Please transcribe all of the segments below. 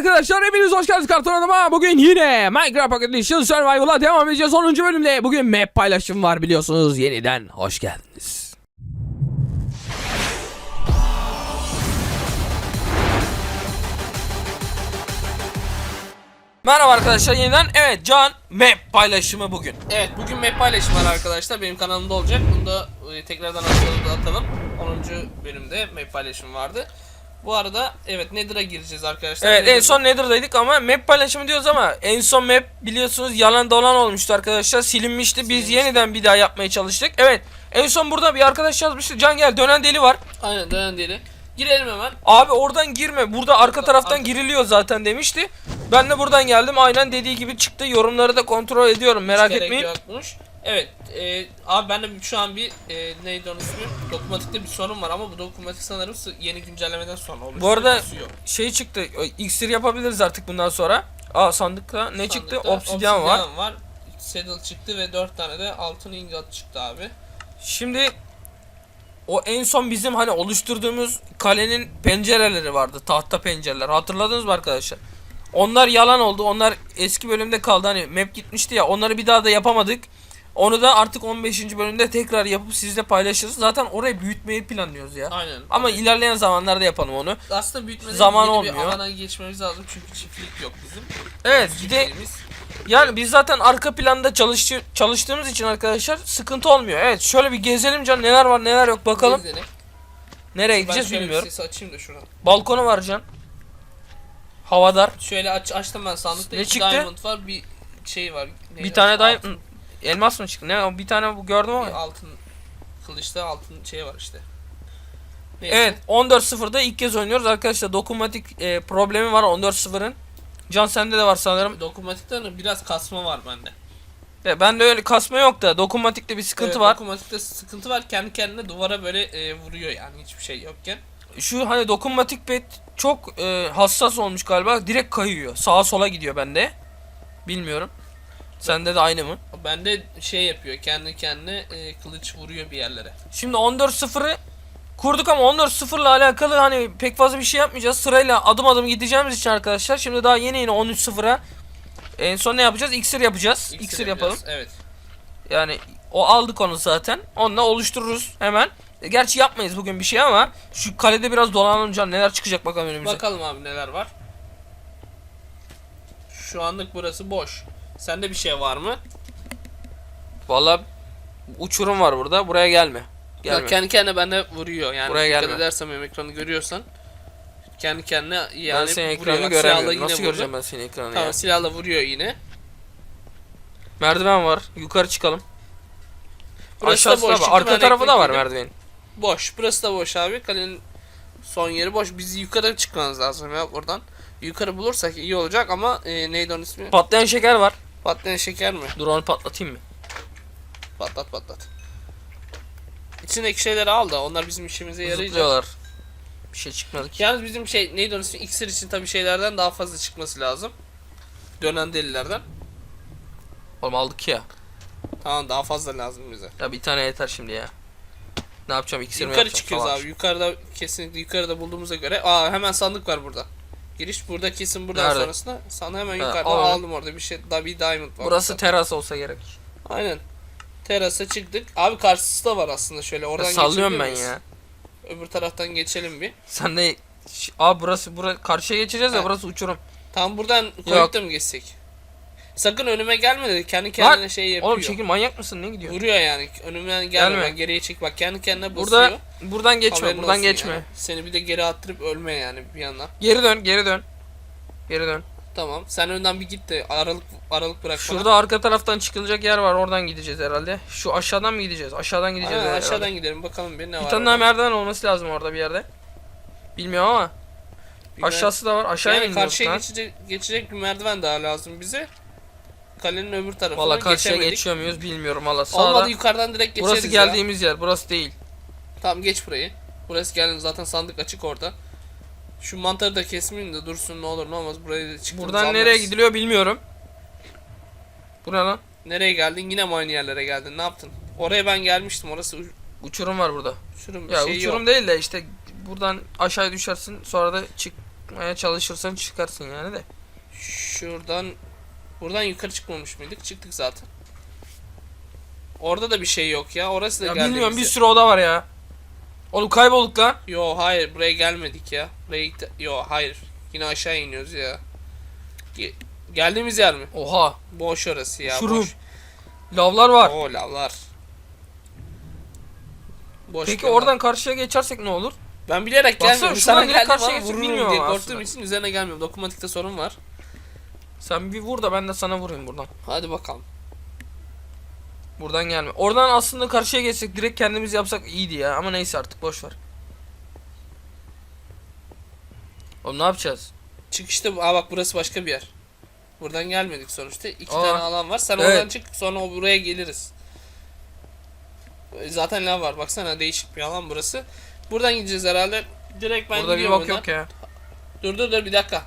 arkadaşlar hepiniz hoş geldiniz Karton Adam'a. Bugün yine Minecraft Pocket Edition Survival'a devam edeceğiz. 10. bölümde bugün map paylaşım var biliyorsunuz. Yeniden hoş geldiniz. Merhaba arkadaşlar yeniden. Evet Can map paylaşımı bugün. Evet bugün map paylaşımı var arkadaşlar benim kanalımda olacak. Bunu da e, tekrardan atalım. 10. bölümde map paylaşımı vardı. Bu arada evet Nether'a gireceğiz arkadaşlar. Evet en Nether'da- son Nether'daydık ama map paylaşımı diyoruz ama en son map biliyorsunuz yalan dolan olmuştu arkadaşlar. Silinmişti. Biz Silinmişti. yeniden bir daha yapmaya çalıştık. Evet en son burada bir arkadaş yazmıştı. Can gel dönen deli var. Aynen dönen deli. Girelim hemen. Abi oradan girme. Burada arka taraftan arka- giriliyor zaten demişti. Ben de buradan geldim. Aynen dediği gibi çıktı. Yorumları da kontrol ediyorum. Merak Gerek etmeyin. yokmuş. Evet e, abi ben de şu an bir e, neydi onun ismi? Dokunmatikte bir sorun var ama bu dokunmatik sanırım yeni güncellemeden sonra oluştu. Bu arada şey çıktı. İksir yapabiliriz artık bundan sonra. Aa sandıkta ne çıktı? Sandıkta Obsidyen var. var. Saddle çıktı ve 4 tane de altın ingot çıktı abi. Şimdi o en son bizim hani oluşturduğumuz kalenin pencereleri vardı. Tahta pencereler. Hatırladınız mı arkadaşlar? Onlar yalan oldu. Onlar eski bölümde kaldı. Hani map gitmişti ya. Onları bir daha da yapamadık. Onu da artık 15. bölümde tekrar yapıp sizle paylaşırız. Zaten orayı büyütmeyi planlıyoruz ya. Aynen. Ama ilerleyen zamanlarda yapalım onu. aslında büyütmeden Zaman yeni olmuyor. bir alana geçmemiz lazım çünkü çiftlik yok bizim. Evet bir de yani biz zaten arka planda çalıştı, çalıştığımız için arkadaşlar sıkıntı olmuyor. Evet şöyle bir gezelim can neler var neler yok bakalım. Gezelim. Nereye Ben gideceğiz bilmiyorum. sesi açayım da şuradan. Balkonu var can. Havadar. Şöyle aç açtım ben sandıkta. Ne iki çıktı? Diamond var bir şey var. Neydi? Bir tane Altın, elmas mı çıktı? Ne bir tane bu gördüm bir ama. altın kılıçta altın şey var işte. Neyse. Evet 14.0'da ilk kez oynuyoruz arkadaşlar. Dokunmatik e, problemi var 14.0'ın. Can sende de var sanırım. Dokunmatikten biraz kasma var bende. Ya ben de öyle kasma yok da dokunmatikte bir sıkıntı Evet, var. Dokunmatikte sıkıntı var. Kendi kendine duvara böyle e, vuruyor yani hiçbir şey yokken. Şu hani dokunmatik pet çok e, hassas olmuş galiba. Direkt kayıyor. Sağa sola gidiyor bende. Bilmiyorum. Sende de aynı mı? Bende şey yapıyor. Kendi kendine e, kılıç vuruyor bir yerlere. Şimdi 14.0'ı kurduk ama 14.0 ile alakalı hani pek fazla bir şey yapmayacağız. Sırayla adım adım gideceğimiz için arkadaşlar. Şimdi daha yeni yeni 13.0'a en son ne yapacağız? İksir yapacağız. İksir, İksir yapalım. Evet. Yani o aldık onu zaten. Onunla oluştururuz hemen. E, Gerçi yapmayız bugün bir şey ama şu kalede biraz dolanalım can neler çıkacak bakalım önümüze. Bakalım abi neler var. Şu anlık burası boş. Sende bir şey var mı? Vallahi uçurum var burada. Buraya gelme. Gelme. Ya kendi kendine bende vuruyor. Yani Buraya dikkat gelme. edersem benim ekranı görüyorsan kendi kendine ben yani senin vuruyor. ekranını silahla göremiyorum. yine Nasıl vurdu. göreceğim ben senin ekranını Tamam ya? silahla vuruyor yine. Merdiven var. Yukarı çıkalım. Burası da Aşağısı boş. da. İki Arka tarafı da var merdivenin. Boş. Burası da boş abi. Kalenin son yeri boş. Biz yukarı çıkmamız lazım ya buradan. Yukarı bulursak iyi olacak ama e, neydi onun ismi? Patlayan şeker var. Patlayan şeker mi? Dur onu patlatayım mı? Patlat patlat. İçindeki şeyleri al da onlar bizim işimize yarayacak. Zıplıyorlar. Bir şey çıkmadı ki. Yalnız bizim şey neydi onun ismi? İksir için tabii şeylerden daha fazla çıkması lazım. Dönen delilerden. Oğlum aldık ya. Tamam daha fazla lazım bize. Ya bir tane yeter şimdi ya. Ne yapacağım? İksir mi Yukarı yapacağım? çıkıyoruz Savaş. abi. Yukarıda kesinlikle yukarıda bulduğumuza göre. Aa hemen sandık var burada. Giriş burada kesin buradan Nerede? sonrasında. Sana hemen Ha, yukarıda onu. aldım orada bir şey. Da bir diamond var. Burası mesela. teras olsa gerek. Aynen. Terasa çıktık. Abi karşısı da var aslında şöyle Ya oradan sallıyorum ben ya. Öbür taraftan geçelim bir. Sen de Aa burası bura karşıya geçeceğiz ya Ha. burası uçurum. Tam buradan koyup da mı geçsek? Sakın önüme gelme dedi. Kendi kendine şey yapıyor. Oğlum çekil manyak mısın? Ne gidiyor? Vuruyor yani. Önümden gelme. Gelme. Geriye çek. Bak kendi kendine basıyor. Burada buradan geçme, Haberin buradan olsun geçme. yani. Seni bir de geri attırıp ölme yani bir yandan. Geri dön, geri dön. Geri dön. Tamam. Sen önden bir git de aralık aralık bırak Şurada arka taraftan çıkılacak yer var. Oradan gideceğiz herhalde. Şu aşağıdan mı gideceğiz? Aşağıdan bana. gideceğiz Aynen, herhalde. aşağıdan gidelim bakalım bir ne var. Bir tane daha merdiven olması lazım orada bir yerde. Bilmiyorum ama. Bir mer- Aşağısı da var. Aşağıya yani mı iniyoruz karşıya lan? geçecek, geçecek bir merdiven daha lazım bize. Kalenin öbür tarafına Valla karşıya geçemedik. geçiyor muyuz bilmiyorum valla. Sağda. Olmadı yukarıdan direkt geçeriz Burası ya. geldiğimiz yer. Burası değil. Tamam geç burayı. Burası geldi zaten sandık açık orada. Şu mantarı da kesmeyeyim de dursun ne olur ne olmaz buraya da çıktığımızı Buradan anlarız. nereye gidiliyor bilmiyorum. Bu ne lan? Nereye geldin? Yine mi aynı yerlere geldin? Ne yaptın? Oraya ben gelmiştim. Orası u- Uçurum var burada. uçurum bir Ya şey uçurum yok. değil de işte buradan aşağıya düşersin sonra da çık çıkmaya çalışırsan çıkarsın yani de. Şuradan buradan yukarı çıkmamış mıydık? Çıktık zaten. Orada da bir şey yok ya. Orası da Ya geldiğimiz bilmiyorum bir yer. sürü oda var ya. Oğlum kaybolduk lan. Yo hayır buraya gelmedik ya. Buraya ilk- Yo hayır. Yine aşağı iniyoruz ya. Ge- Geldiğimiz yer mi? Oha. Boş orası ya. Şurum. Boş. Lavlar var. Oo lavlar. Boş Peki lavlar. oradan karşıya geçersek ne olur? ben bilerek Baksana, gelmiyorum. Sana geldim karşıya geçip bilmiyorum diye aslında. korktuğum için üzerine gelmiyorum. Dokunmatikte sorun var. Sen bir vur da ben de sana vurayım buradan. Hadi bakalım. Buradan gelme. Oradan aslında karşıya geçsek direkt kendimiz yapsak iyiydi ya. Ama neyse artık boş ver. Oğlum ne yapacağız? Çıkışta aa bak burası başka bir yer. Buradan gelmedik sonuçta. İki Aa. tane alan var. Sen Evet. oradan çık sonra o buraya geliriz. Zaten lav var. Baksana değişik bir alan burası. Buradan gideceğiz herhalde. Direkt ben Burada bir gidiyorum bak buradan. yok ya. Dur dur dur bir dakika.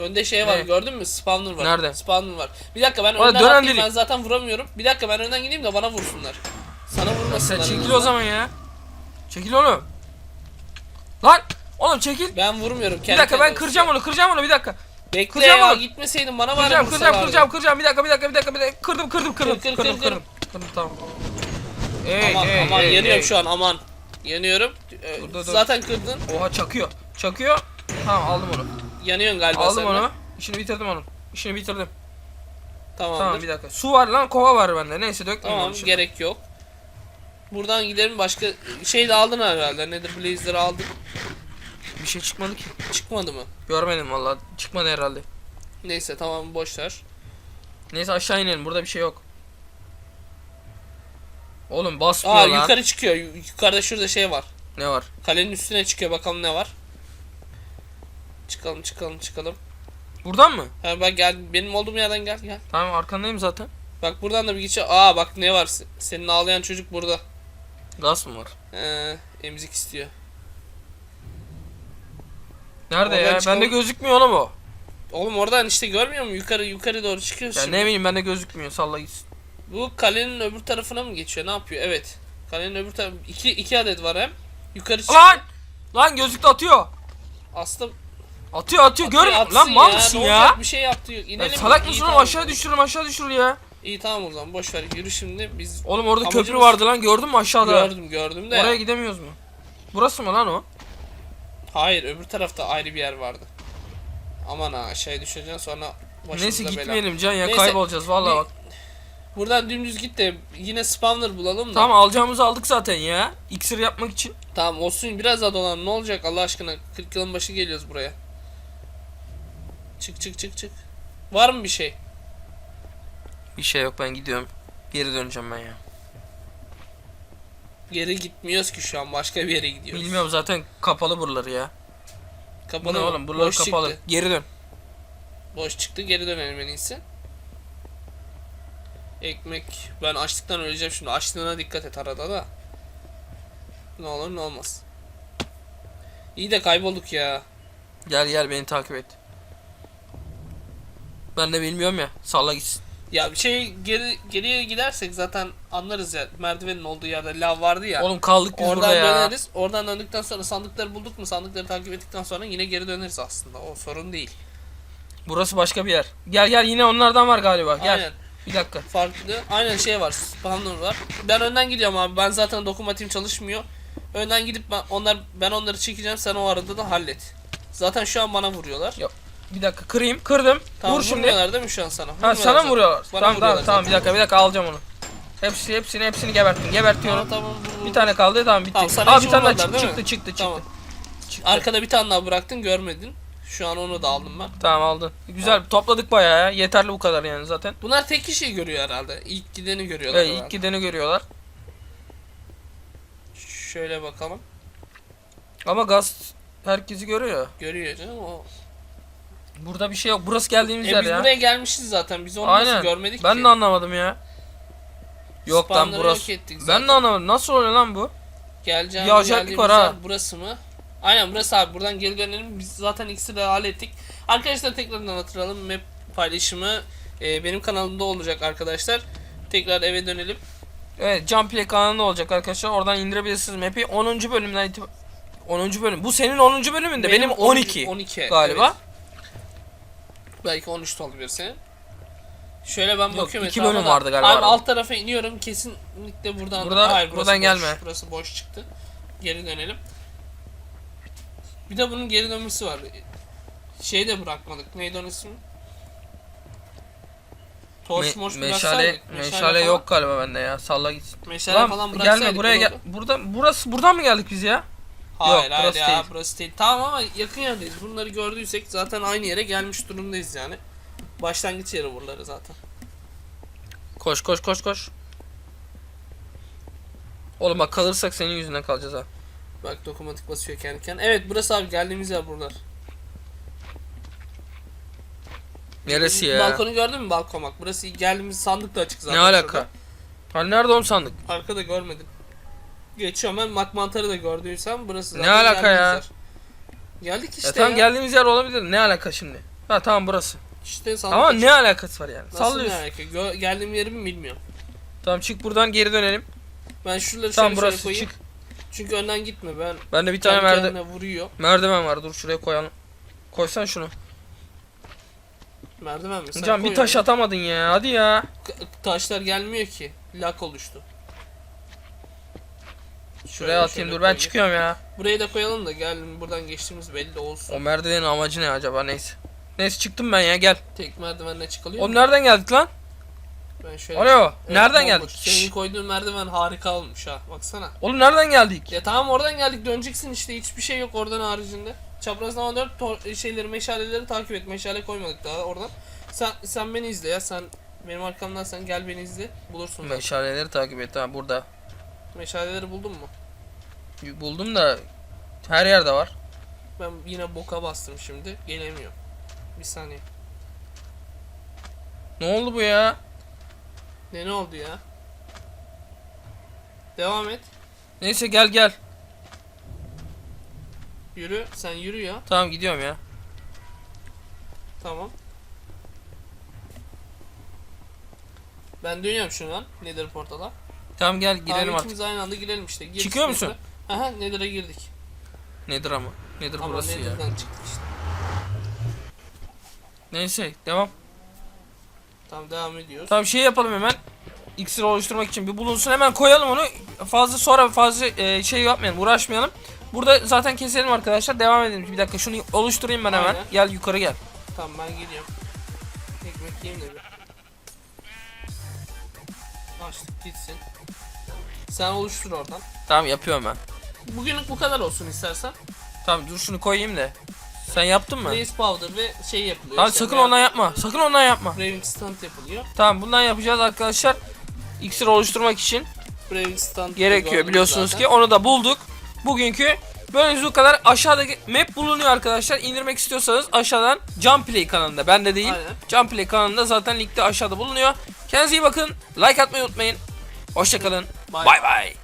Önde şey var Ne? gördün mü? Spawner var. Nerede? Spawner var. Bir dakika ben Ulan önden atlayayım delik. ben zaten vuramıyorum. Bir dakika ben önden gideyim de bana vursunlar. Sana Sen vurmasınlar. çekil en o azından. zaman ya. Çekil oğlum. Lan oğlum çekil. Ben vurmuyorum. Bir dakika ben kıracağım onu kıracağım onu bir dakika. Bekle kıracağım ya onu. gitmeseydin bana var Kıracağım kıracağım kıracağım kıracağım bir dakika bir dakika bir dakika bir dakika kırdım kırdım kırdım Kır, kır, kırdım kır, kırdım kırdım tamam. Ey Aman ey aman ey, yanıyorum ey. şu an aman. Yanıyorum. Ee, Dur, dur, dur. Zaten kırdın. Oha çakıyor. Çakıyor. Tamam aldım onu. Yanıyorsun galiba Aldım sen de. onu. İşini bitirdim onun. İşini bitirdim. Tamamdır. Tamam bir dakika. Su var lan kova var bende. Neyse dökmeyeyim Tamam onu şimdi. gerek yok. Buradan gidelim başka şey de aldın herhalde. Nedir Blazer'ı aldın. Bir şey çıkmadı ki. Çıkmadı mı? Görmedim vallahi. Çıkmadı herhalde. Neyse tamam boş ver. Neyse aşağı inelim. Burada bir şey yok. Oğlum basmıyor Aa lan. yukarı çıkıyor. Yu- Yukarıda şurada şey var. Ne var? Kalenin üstüne çıkıyor bakalım ne var. Çıkalım çıkalım çıkalım. Buradan mı? Ha bak gel benim olduğum yerden gel gel. Tamam arkandayım zaten. Bak buradan da bir geçiyor. Aa bak ne var? Se- Senin ağlayan çocuk burada. Gaz mı var? Ee, emzik istiyor. Nerede Oradan ya? çıkalım. Bende gözükmüyor oğlum o. Oğlum oradan işte görmüyor musun? Yukarı yukarı doğru çıkıyorsun. Ya şimdi. ne bileyim bende gözükmüyor. Salla gitsin. Bu kalenin öbür tarafına mı geçiyor? Ne yapıyor? Evet. Kalenin öbür tarafı iki, iki adet var hem. Yukarı çık. Lan! Lan gözlükte atıyor. Aslında Atıyor atıyor. Görmüyor atsın Lan mal ya, mısın ya? olacak? Bir şey yaptı. Ya İnelim. salak İyi, mısın oğlum? Aşağı düşürürüm aşağı düşürür ya. İyi tamam o zaman boş ver. Yürü şimdi biz Oğlum orada köprü Amacımız- vardı lan gördün mü aşağıda? gördüm gördüm de. Oraya gidemiyoruz mu? Burası mı lan o? Hayır öbür tarafta ayrı bir yer vardı. Aman ha aşağıya düşeceksin sonra Neyse bela. gitmeyelim Can ya Neyse, kaybolacağız vallahi bak. Buradan dümdüz git de yine spawner bulalım da. Tamam alacağımızı aldık zaten ya. İksir yapmak için. Tamam olsun biraz daha dolan ne olacak Allah aşkına 40 yılın başı geliyoruz buraya. Çık çık çık çık. Var mı bir şey? Bir şey yok ben gidiyorum. Geri döneceğim ben ya. Geri gitmiyoruz ki şu an başka bir yere gidiyoruz. Bilmiyorum zaten kapalı buraları ya. Bu Kapalı ne mı? oğlum buralar Boş kapalı. Çıktı. Geri dön. Boş çıktı geri dönelim en iyisi. Ekmek ben açlıktan öleceğim şimdi açlığına dikkat et arada da. Ne olur ne olmaz. İyi de kaybolduk ya. Gel gel beni takip et. De bilmiyorum ya. Salla gitsin. Ya bir şey geri geriye gidersek zaten anlarız ya. Merdivenin olduğu yerde lav vardı ya. Oğlum kaldık biz Oradan burada ya. döneriz. Oradan döndükten sonra sandıkları bulduk mu? Sandıkları takip ettikten sonra yine geri döneriz aslında. O sorun değil. Burası başka bir yer. Gel gel yine onlardan var galiba. Gel. Aynen. Bir dakika. Farklı. Aynen şey var. Spawner var. Ben önden gidiyorum abi. Ben zaten dokunmatiğim çalışmıyor. Önden gidip ben onlar ben onları çekeceğim. Sen o arada da hallet. Zaten şu an bana vuruyorlar. Yok. Bir dakika kırayım. Kırdım. Tamam, Vur şimdi. vurmuyorlar değil mi şu an sana? Ha Vurmuyorlar sana mı zaten. vuruyorlar? Bana tamam tamam vuruyorlar tamam bir zaten. dakika bir dakika alacağım onu. Hepsi hepsini hepsini geberttim. Gebertiyorum. Tamam tamam. vur, vur. Bir tane kaldı tamam bitti. Tamam, sana Aa hiç bir tane daha vurmadılar, çıktı değil çıktı çıktı çıktı. Tamam. çıktı. Arkada bir tane daha bıraktın görmedin. Şu an onu da aldım ben. Tamam aldın. Güzel topladık bayağı ya. Yeterli bu kadar yani zaten. Bunlar tek kişiyi görüyor herhalde. İlk gideni görüyorlar. Evet, herhalde. ilk gideni görüyorlar. Şöyle bakalım. Ama gaz herkesi görüyor. Görüyor canım o. Burada bir şey yok. Burası geldiğimiz E yer biz ya. buraya gelmişiz zaten. Biz onu Aynen. nasıl görmedik ben ki? de anlamadım ya. Yok lan burası. yok ettik Ben zaten. de anlamadım. Nasıl oluyor lan bu? Geleceğim. Bir acayiplik var ha. Burası mı? Aynen burası abi. Buradan geri dönelim. Biz zaten ikisi de hallettik. Arkadaşlar tekrardan hatırlayalım. Map paylaşımı e, benim kanalımda olacak arkadaşlar. Tekrar eve dönelim. Evet Jumplay kanalında olacak arkadaşlar. Oradan indirebilirsiniz map'i. 10. bölümden itibaren 10. bölüm. Bu senin 10. bölümünde. Benim, 12. 12 galiba. evet. Belki 13 de olabilir senin. Şöyle ben bakıyorum iki bölüm da- vardı galiba Abi arada. alt tarafa iniyorum kesinlikle buradan. Burada- Hayır, burası buradan boş. gelme. Burası boş çıktı. Geri dönelim. Bir de bunun geri dönmesi var. Şeyi de bırakmadık. Neydi onun ismi? Torç Me- meşale, meşale falan- yok galiba bende ya. Salla gitsin. Meşale Lan, falan bıraksaydık. gelme buraya gel. Buradan burası buradan mı geldik biz ya? Hayır hayır burası ya değil. burası değil. Tamam ama yakın yerdeyiz. Bunları gördüysek zaten aynı yere gelmiş durumdayız yani. Başlangıç yeri buraları zaten. Koş koş koş koş. Oğlum bak kalırsak senin yüzünden kalacağız ha. Bak dokunmatik basıyor kendi kendine. Evet burası abi geldiğimiz yer buralar. Neresi ya? Balkonu gördün mü balkon bak. Burası geldiğimiz sandık da açık zaten. ne alaka? şurada. Hani nerede oğlum sandık? Arkada görmedim. Geçiyorum ben mak mantarı da gördüysem burası Ne zaten alaka ya? yer. Geldik işte ya tamam ya. geldiğimiz yer olabilir. Ne alaka şimdi? Ha tamam burası. İşte sandık Ama ne alakası var yani? Nasıl ne Sallıyorsun. alaka? Gö- geldiğim yeri mi bilmiyorum. Tamam çık buradan geri dönelim. Ben şuraları Tamam şöyle şöyle burası koyayım. çık. Çünkü önden gitme ben Bende bir tane kendi kendine vuruyor. merdiven var. Dur şuraya koyalım. Koysan şunu. Merdiven mi? Sen Can bir taş onu. atamadın ya. Hadi ya. K- taşlar gelmiyor ki. Lak oluştu. Şuraya atayım şöyle dur ben koyayım. çıkıyorum ya. Burayı da koyalım da gel buradan geçtiğimiz belli olsun. O merdivenin amacı ne acaba neyse. Neyse çıktım ben ya gel. Tek merdivenle çıkılıyor. Oğlum mu? nereden geldik lan? Ben şöyle Alo. Evet, nereden geldik? Senin koyduğun merdiven harika olmuş ha. Baksana. Oğlum nereden geldik? Ya tamam oradan geldik döneceksin işte hiçbir şey yok oradan haricinde. Çaprazlama 4 tor- şeyleri meşaleleri takip et. Meşale koymadık daha oradan. Sen sen beni izle ya. Sen benim arkamdan sen gel beni izle. Bulursun. Meşaleleri takip et ha burada. Meşaleleri buldun mu? Buldum da her yerde var. Ben yine boka bastım şimdi. Gelemiyorum. Bir saniye. Ne oldu bu ya? Ne ne oldu ya? Devam et. Neyse gel gel. Yürü. Sen yürü ya. Tamam gidiyorum ya. Tamam. Ben dönüyorum şu an Nether portala. Tamam gel girelim Abi artık. ikimiz aynı anda girelim işte. Gir Çıkıyor musun? Aha Nether'a girdik. Nedir ama? Nedir Ama burası ya? Nether'dan çıktık işte. Neyse devam. Tamam devam ediyoruz. Tamam şey yapalım hemen. İksir oluşturmak için bir bulunsun hemen koyalım onu. Fazla sonra fazla e, şey yapmayalım uğraşmayalım. Burada zaten keselim arkadaşlar devam edelim. Bir dakika şunu oluşturayım ben hemen. Aynen. Gel yukarı gel. Tamam ben gidiyorum. Ekmek yiyeyim de bir. Açtık gitsin. Sen oluştur oradan. Tamam yapıyorum ben. Bugünlük bu kadar olsun istersen. Tamam dur şunu koyayım da. Sen yaptın mı? Blaze powder ve şey yapılıyor. Tamam işte sakın ondan yapma. Sakın ondan yapma. Braving stand yapılıyor. Tamam bundan yapacağız arkadaşlar. İksir oluşturmak için Braving stand gerekiyor biliyorsunuz zaten. ki. Onu da bulduk. Bugünkü bölümümüz bu kadar. Aşağıdaki map bulunuyor arkadaşlar. İndirmek istiyorsanız aşağıdan Jumplay kanalında. Bende değil. Aynen. Jumplay kanalında zaten linkte aşağıda bulunuyor. Kendinize iyi bakın. Like atmayı unutmayın. Hoşçakalın. Bay bay.